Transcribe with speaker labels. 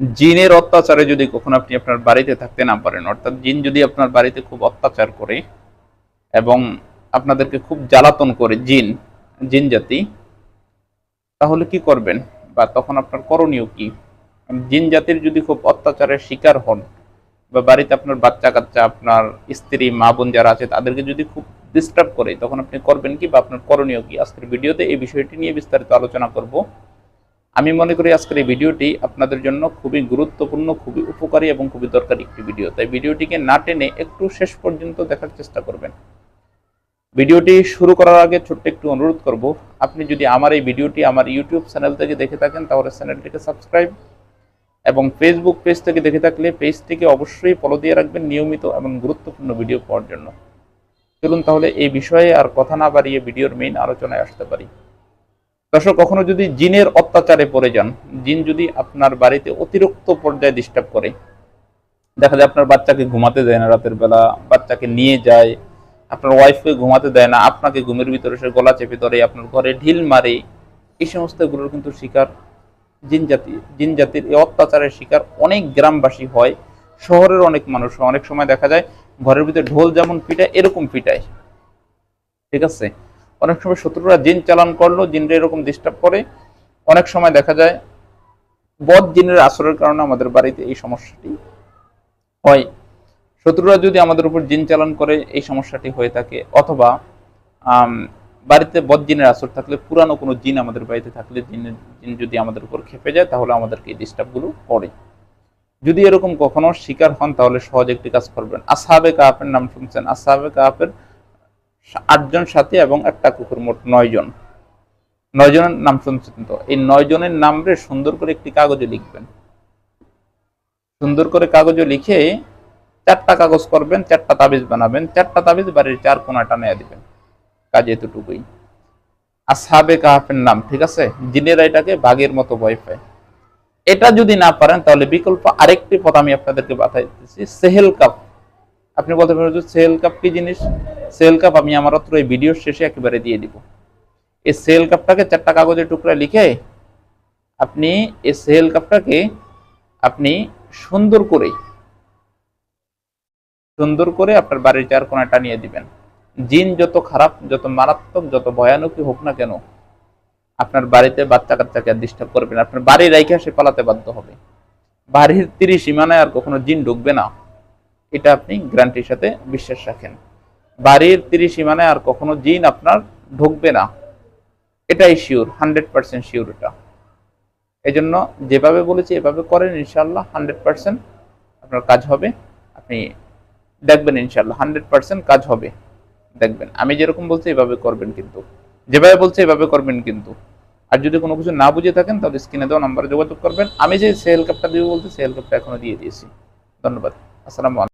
Speaker 1: জিনের অত্যাচারে যদি কখনো আপনি আপনার বাড়িতে থাকতে না পারেন, অর্থাৎ জিন যদি আপনার বাড়িতে খুব অত্যাচার করে এবং আপনাদেরকে খুব জ্বালাতন করে জিন জিন জাতি, তাহলে কি করবেন? বা তখন আপনার করণীয় কি? জিন জাতির যদি খুব অত্যাচারের শিকার হন বা বাড়িতে আপনার বাচ্চা কাচ্চা আপনার স্ত্রী, মা বোন যারা আছে, তাদেরকে যদি খুব ডিস্টার্ব করে, তখন আপনি করবেন কি? বা আপনার করণীয় কি? আজকের ভিডিওতে এই বিষয়টি নিয়ে বিস্তারিত আলোচনা করব। আমি মনে করি আজকের এই ভিডিওটি আপনাদের জন্য খুবই গুরুত্বপূর্ণ, খুবই উপকারী এবং খুবই দরকারি একটি ভিডিও। তাই ভিডিওটিকে না টেনে একটু শেষ পর্যন্ত দেখার চেষ্টা করবেন। ভিডিওটি শুরু করার আগে ছোট্ট একটু অনুরোধ করব, আপনি যদি আমার এই ভিডিওটি আমার ইউটিউব চ্যানেল থেকে দেখে থাকেন, তাহলে চ্যানেলটিকে সাবস্ক্রাইব এবং ফেসবুক পেজ থেকে দেখে থাকলে পেজটিকে অবশ্যই ফলো দিয়ে রাখবেন নিয়মিত এবং গুরুত্বপূর্ণ ভিডিও পাওয়ার জন্য। চলুন তাহলে এই বিষয়ে আর কথা না বাড়িয়ে ভিডিওর মেইন আলোচনায় আসতে পারি। দর্শক, কখনো যদি জিনের অত্যাচারে পড়ে যান, জিন যদি আপনার বাড়িতে অতিরিক্ত পর্যায়ে ডিস্টার্ব করে, দেখা যায় আপনার বাচ্চাকে ঘুমাতে দেয় না রাতের বেলা, বাচ্চাকে নিয়ে যায়, আপনার ওয়াইফকে ঘুমাতে দেয় না, আপনাকে ঘুমের ভিতরে সে গলা চেপে ধরে, আপনার ঘরে ঢিল মারে, এই সমস্তগুলোর কিন্তু শিকার জিন জাতি, জিন জাতির এই অত্যাচারের শিকার অনেক গ্রামবাসী হয়, শহরের অনেক মানুষ অনেক সময় দেখা যায় ঘরের ভিতরে ঢোল যেমন পিটায়, এরকম পিটায়। ঠিক আছে? অনেক সময় শত্রুরা জিন চালান করল, জিনরা এরকম ডিস্টার্ব করে। অনেক সময় দেখা যায়, বদ জিনের আসরের কারণে আমাদের বাড়িতে এই সমস্যাটি হয়। শত্রুরা যদি আমাদের উপর জিন চালান করে, এই সমস্যাটি হয়ে থাকে। অথবা বাড়িতে বদ জিনের আসর থাকলে, পুরানো কোনো জিন আমাদের বাড়িতে থাকলে জিনের জিন যদি আমাদের উপর খেপে যায়, তাহলে আমাদেরকে এই ডিস্টার্বগুলো করে। যদি এরকম কখনো শিকার হন, তাহলে সহজ একটি কাজ করবেন। আসাবে কাহাপের নাম শুনছেন? আসাবে কাহাপের আটজন সাথী এবং একটা কুকুর, মোট নয় জন নয় জনের নাম তো? এই নয় জনের নাম রে সুন্দর করে একটি কাগজে লিখবেন। সুন্দর করে কাগজে লিখে চারটা কাগজ করবেন, চারটা তাবিজ বানাবেন, চারটা তাবিজ বাড়ির চার কোনা টানিয়ে দিবেন। কাজ এতটুকুই। আসহাবে কাহাফের নাম, ঠিক আছে? জিনেরা এটাকে বাঘের মতো ভয় পায়। এটা যদি না পারেন, তাহলে বিকল্প আরেকটি পথ আমি আপনাদেরকে বাতাই দিচ্ছি সেহেল কাপ আপনি বলতে পারেন যে সেল কাপ কি জিনিস? সেল কাপ আমি আমার অত্র এই ভিডিওর শেষে একেবারে দিয়ে দিব। এই সেল কাপটাকে চারটা কাগজের টুকরা লিখে আপনি এই সেল কাপটাকে আপনি সুন্দর করে সুন্দর করে আপনার বাড়ির চার কোনায় টানিয়ে দিবেন। জিন যত খারাপ, যত মারাত্মক, যত ভয়ানকই হোক না কেন, আপনার বাড়িতে বাচ্চা কাচ্চাকে ডিস্টার্ব করবেন আপনার বাড়ির রাইখে সে পালাতে বাধ্য হবে। বাড়ির তিরিশ সীমানায় আর কখনো জিন ঢুকবে না। এটা আপনি গ্যারান্টির সাথে বিশ্বাস রাখেন। বাড়ির তিরিশ সীমানায় আর কখনো জিন আপনার ঢুকবে না। এটাই শিওর হান্ড্রেড পার্সেন্ট শিওর এটা। এই জন্য যেভাবে বলেছি, এভাবে করেন ইনশাল্লাহ হান্ড্রেড পার্সেন্ট আপনার কাজ হবে। আপনি দেখবেন ইনশাল্লাহ হান্ড্রেড পার্সেন্ট কাজ হবে। দেখবেন, আমি যেরকম বলছি, এভাবে করবেন কিন্তু। যেভাবে বলছি, এভাবে করবেন কিন্তু। আর যদি কোনো কিছু না বুঝে থাকেন, তাহলে স্ক্রিনে দেওয়া নাম্বারে যোগাযোগ করবেন। আমি যে সেল কাপটা দিব বলতে সেল কাপটা এখনও দিয়ে দিয়েছি। ধন্যবাদ। আসসালামু আলাইকুম।